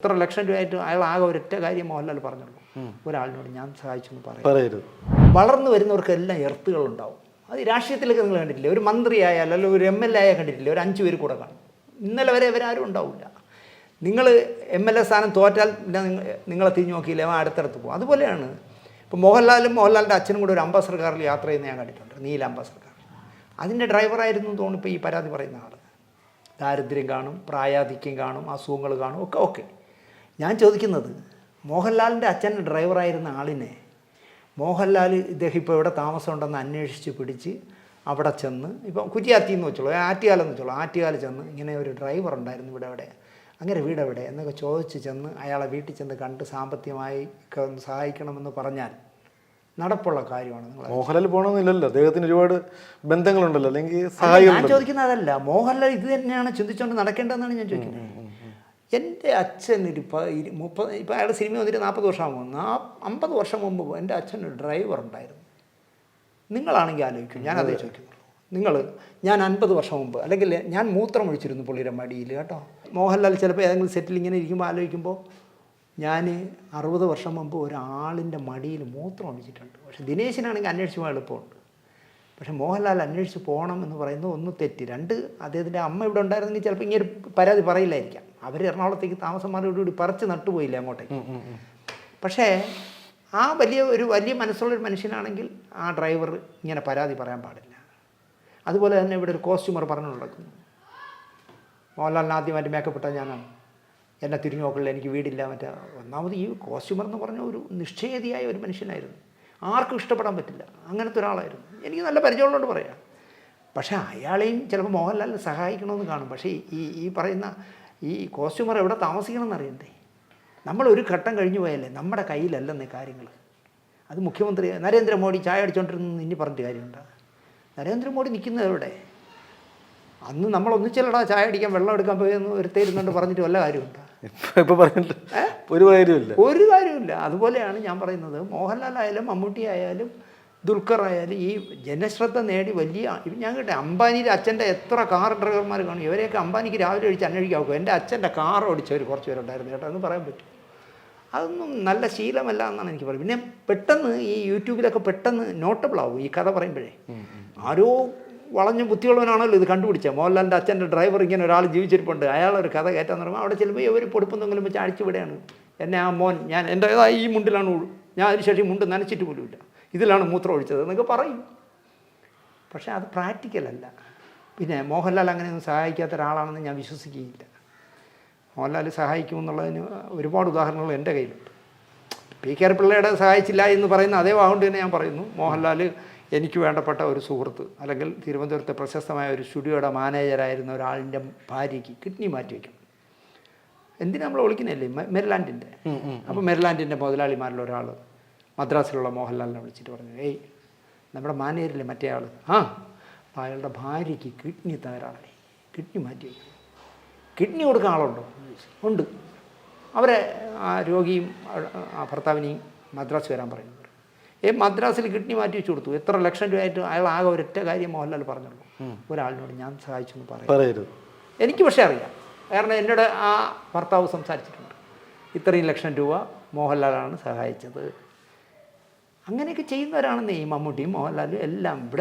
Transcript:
ഇത്ര ലക്ഷം രൂപയായിട്ട് അയാൾ ആകെ ഒരൊറ്റ കാര്യം മോഹൻലാൽ പറഞ്ഞുള്ളൂ. ഒരാളിനോട് ഞാൻ സഹായിച്ചു എന്ന് പറയാം പറയരുത്. വളർന്നു വരുന്നവർക്കെല്ലാം എർത്തുകൾ ഉണ്ടാവും അത് രാഷ്ട്രീയത്തിലൊക്കെ നിങ്ങൾ കണ്ടിട്ടില്ല? ഒരു മന്ത്രി ആയാൽ അല്ലെങ്കിൽ ഒരു എം എൽ എ ആയാൽ കണ്ടിട്ടില്ല? ഒരു അഞ്ച് പേര് കൂടെ കാണും. ഇന്നലെ വരെ ഇവരാരും ഉണ്ടാവില്ല. നിങ്ങൾ എം എൽ എ സ്ഥാനം തോറ്റാൽ പിന്നെ നിങ്ങ- നിങ്ങളെ തിരിഞ്ഞു നോക്കിയില്ല? അവൻ അടുത്തടുത്ത് പോകും. അതുപോലെയാണ് ഇപ്പോൾ മോഹൻലാലും മോഹൻലാലിന്റെ അച്ഛനും കൂടെ ഒരു അംബാസഡർ കാറിൽ യാത്ര ചെയ്യുന്ന ഞാൻ കണ്ടിട്ടുണ്ട്. നീല അംബാസഡർ കാർ അതിന്റെ ഡ്രൈവറായിരുന്നു തോന്നുന്നു ഇപ്പോൾ ഈ പരാതി പറയുന്ന ആൾ ദാരിദ്ര്യം കാണും പ്രായാധിക്യം കാണും അസുഖങ്ങൾ കാണും ഒക്കെ ഓക്കെ. ഞാൻ ചോദിക്കുന്നത് മോഹൻലാലിന്റെ അച്ഛൻ ഡ്രൈവറായിരുന്ന ആളിനെ മോഹൻലാൽ ഇദ്ദേഹം ഇപ്പോൾ എവിടെ താമസമുണ്ടെന്ന് അന്വേഷിച്ച് പിടിച്ച് അവിടെ ചെന്ന് ഇപ്പോൾ കുറ്റിയാത്തി എന്ന് വെച്ചോളൂ ആറ്റുകാലം എന്ന് വെച്ചോളൂ ആറ്റുകാല ചെന്ന് ഇങ്ങനെ ഒരു ഡ്രൈവർ ഉണ്ടായിരുന്നു ഇവിടെ അവിടെ അങ്ങനെ വീട് എവിടെ എന്നൊക്കെ ചോദിച്ച് ചെന്ന് അയാളെ വീട്ടിൽ ചെന്ന് കണ്ട് സാമ്പത്തികമായി ഒക്കെ ഒന്ന് സഹായിക്കണമെന്ന് പറഞ്ഞാൽ നടപ്പുള്ള കാര്യമാണ് നിങ്ങൾ മോഹൻലാൽ പോകണമെന്നില്ലല്ലോ അദ്ദേഹത്തിന് ഒരുപാട് ബന്ധങ്ങളുണ്ടല്ലോ അല്ലെങ്കിൽ അല്ല, ഞാൻ ചോദിക്കുന്നത് അതല്ല മോഹൻലാൽ ഇത് തന്നെയാണ് ചിന്തിച്ചുകൊണ്ട് നടക്കേണ്ടതെന്നാണ് ഞാൻ ചോദിക്കുന്നത്. എന്റെ അച്ഛൻ ഒരു മുപ്പത് ഇപ്പം അയാൾ സിനിമ വന്നിട്ട് നാൽപ്പത് വർഷമാകുമ്പോൾ നാ അമ്പത് വർഷം മുമ്പ് എന്റെ അച്ഛൻ ഒരു ഡ്രൈവർ ഉണ്ടായിരുന്നു. നിങ്ങളാണെങ്കിൽ ആലോചിക്കും. ഞാൻ അതേ ചോദിക്കുന്നുള്ളൂ. നിങ്ങൾ ഞാൻ അൻപത് വർഷം മുമ്പ് അല്ലെങ്കിൽ ഞാൻ മൂത്രം ഒഴിച്ചിരുന്നു പുള്ളിയുടെ മടിയിൽ കേട്ടോ. മോഹൻലാൽ ചിലപ്പോൾ ഏതെങ്കിലും സെറ്റിൽ ഇങ്ങനെ ഇരിക്കുമ്പോൾ ആലോചിക്കുമ്പോൾ ഞാൻ അറുപത് വർഷം മുമ്പ് ഒരാളിന്റെ മടിയിൽ മൂത്രം ഒഴിച്ചിട്ടുണ്ട്. പക്ഷേ ദിനേശിനാണെങ്കിൽ അന്വേഷിച്ച് പോകാൻ എളുപ്പമുണ്ട്. പക്ഷേ മോഹൻലാൽ അന്വേഷിച്ച് പോകണം എന്ന് പറയുന്നത് ഒന്ന് തെറ്റ്. രണ്ട് അദ്ദേഹത്തിന്റെ അമ്മ ഇവിടെ ഉണ്ടായിരുന്നെങ്കിൽ ചിലപ്പോൾ ഇങ്ങനെ ഒരു പരാതി പറയില്ലായിരിക്കാം. അവർ എറണാകുളത്തേക്ക് താമസം മാറിയോടുകൂടി പറിച്ച് നട്ടുപോയില്ല അങ്ങോട്ടേക്ക്? പക്ഷേ ആ വലിയ ഒരു വലിയ മനസ്സുള്ള ഒരു മനുഷ്യനാണെങ്കിൽ ആ ഡ്രൈവർ ഇങ്ങനെ പരാതി പറയാൻ പാടില്ല. അതുപോലെ തന്നെ ഇവിടെ ഒരു കോസ്റ്റ്യൂമർ പറഞ്ഞു നടക്കുന്നു. മോഹൻലാലിന് ആദ്യമായിട്ട് മേക്കപ്പ് ഇട്ടാൽ ഞാനാണ്. എന്നെ തിരിഞ്ഞു നോക്കില്ല എനിക്ക് വീടില്ല മറ്റേ ഒന്നാമത് ഈ കോസ്റ്റ്യൂമർ എന്ന് പറഞ്ഞ ഒരു നിശ്ചയതിയായ ഒരു മനുഷ്യനായിരുന്നു. ആർക്കും ഇഷ്ടപ്പെടാൻ പറ്റില്ല. അങ്ങനത്തെ ഒരാളായിരുന്നു. എനിക്ക് നല്ല പരിചയമുള്ളതുകൊണ്ട് പറയാം. പക്ഷേ അയാളെയും ചിലപ്പോൾ മോഹൻലാലിനെ സഹായിക്കണമെന്ന് കാണും. പക്ഷേ ഈ ഈ പറയുന്ന ഈ കോസ്റ്റ്യൂമർ എവിടെ താമസിക്കണം എന്നറിയണ്ടേ നമ്മൾ ഒരു ഘട്ടം കഴിഞ്ഞു പോയല്ലേ നമ്മുടെ കയ്യിലല്ലെന്നേ കാര്യങ്ങൾ. അത് മുഖ്യമന്ത്രി നരേന്ദ്രമോദി ചായ അടിച്ചുകൊണ്ടിരുന്നു ഇനി പറഞ്ഞിട്ട് കാര്യമുണ്ട്? നരേന്ദ്രമോദി നിൽക്കുന്നത് എവിടെ? അന്ന് നമ്മൾ ഒന്നിച്ചല്ലടാ ചായ അടിക്കാൻ വെള്ളം എടുക്കാൻ പോയെന്ന് ഒരുത്തേരുന്നുണ്ട് പറഞ്ഞിട്ട് വല്ല കാര്യമുണ്ടോ? പറഞ്ഞിട്ട് ഒരു കാര്യമില്ല ഒരു കാര്യമില്ല അതുപോലെയാണ് ഞാൻ പറയുന്നത്. മോഹൻലാൽ ആയാലും മമ്മൂട്ടി ആയാലും ദുൽഖർ ആയാലും ഈ ജനശ്രദ്ധ നേടി വലിയ ഞാൻ കേട്ടെ അംബാനിയുടെ അച്ഛന്റെ എത്ര കാർ ഡ്രൈവർമാർ കാണും. ഇവരെയൊക്കെ അംബാനിക്ക് രാവിലെ ഒഴിച്ച് അന്വേഷിക്കാവും എന്റെ അച്ഛന്റെ കാർ ഓടിച്ചവർ കുറച്ച് പേരുണ്ടായിരുന്നു കേട്ടോ എന്ന് പറയാൻ പറ്റും. അതൊന്നും നല്ല ശീലമല്ല എന്നാണ് എനിക്ക് പറയുന്നത്. പിന്നെ പെട്ടെന്ന് ഈ യൂട്യൂബിലൊക്കെ പെട്ടെന്ന് നോട്ടബിൾ ആവും ഈ കഥ പറയുമ്പോഴേ. ആരോ വളഞ്ഞ ബുദ്ധിയുള്ളവനാണല്ലോ ഇത് കണ്ടുപിടിച്ചത്. മോഹൻലാലിന്റെ അച്ഛന്റെ ഡ്രൈവർ ഇങ്ങനെ ഒരാൾ ജീവിച്ചിരിപ്പുണ്ട്. അയാളൊരു കഥ കയറ്റാന്ന് പറയുമ്പോൾ അവിടെ ചിലപ്പോൾ ഇവർ പൊടുപ്പെന്തെങ്കിലും വെച്ച് അടിച്ചുവിടെയാണ് എന്നെ ആ മോൻ ഞാൻ എന്റെ ഈ മുണ്ടിലാണ് ഉള്ളു ഞാൻ അതിനുശേഷം മുണ്ട് നനച്ചിട്ട് പോലുമില്ല. ഇതിലാണ് മൂത്രം ഒഴിച്ചത് എന്നൊക്കെ പറയും. പക്ഷേ അത് പ്രാക്ടിക്കലല്ല പിന്നെ മോഹൻലാൽ അങ്ങനെയൊന്നും സഹായിക്കാത്ത ഒരാളാണെന്ന് ഞാൻ വിശ്വസിക്കുകയില്ല. മോഹൻലാൽ സഹായിക്കുമെന്നുള്ളതിന് ഒരുപാട് ഉദാഹരണങ്ങൾ എന്റെ കയ്യിലുണ്ട്. പി കെ ആർ പിള്ളയുടെ സഹായിച്ചില്ല എന്ന് പറയുന്ന അതേ വാഹുണ്ട് തന്നെ ഞാൻ പറയുന്നു. മോഹൻലാൽ എനിക്ക് വേണ്ടപ്പെട്ട ഒരു സുഹൃത്ത് അല്ലെങ്കിൽ തിരുവനന്തപുരത്തെ പ്രശസ്തമായ ഒരു സ്റ്റുഡിയോയുടെ മാനേജറായിരുന്ന ഒരാളിന്റെ ഭാര്യയ്ക്ക് കിഡ്നി മാറ്റി വയ്ക്കും. എന്തിനാ നമ്മൾ ഒളിക്കുന്നതല്ലേ? മെരിലാൻഡിന്റെ. അപ്പോൾ മെരിലാൻഡിന്റെ മുതലാളിമാരിൽ ഒരാൾ മദ്രാസിലുള്ള മോഹൻലാലിനെ വിളിച്ചിട്ട് പറഞ്ഞു ഏയ് നമ്മുടെ മാനേജറിലെ മറ്റേ ആൾ ആ അപ്പോൾ അയാളുടെ ഭാര്യയ്ക്ക് കിഡ്നി തകരാറായി. കിഡ്നി മാറ്റി വയ്ക്കും കിഡ്നി കൊടുക്കാൻ ആളുണ്ടോ? ഉണ്ട്. അവരെ ആ രോഗിയും ആ- ഭർത്താവിനെയും മദ്രാസ് വരാൻ പറയുന്നുണ്ട് ഏ മദ്രാസിൽ കിഡ്നി മാറ്റി വെച്ച് കൊടുത്തു. എത്ര ലക്ഷം രൂപയായിട്ട് അയാൾ ആകെ ഒരൊറ്റ കാര്യം മോഹൻലാൽ പറഞ്ഞുള്ളൂ. ഒരാളിനോട് ഞാൻ സഹായിച്ചു എന്ന് പറയും പറയരുത്. എനിക്ക് പക്ഷേ അറിയാം. കാരണം എന്നോട് ആ ഭർത്താവ് സംസാരിച്ചിട്ടുണ്ട്. ഇത്രയും ലക്ഷം രൂപ മോഹൻലാലാണ് സഹായിച്ചത്. അങ്ങനെയൊക്കെ ചെയ്യുന്നവരാണെന്ന് ഈ മമ്മൂട്ടിയും മോഹൻലാലും എല്ലാം ഇവിടെ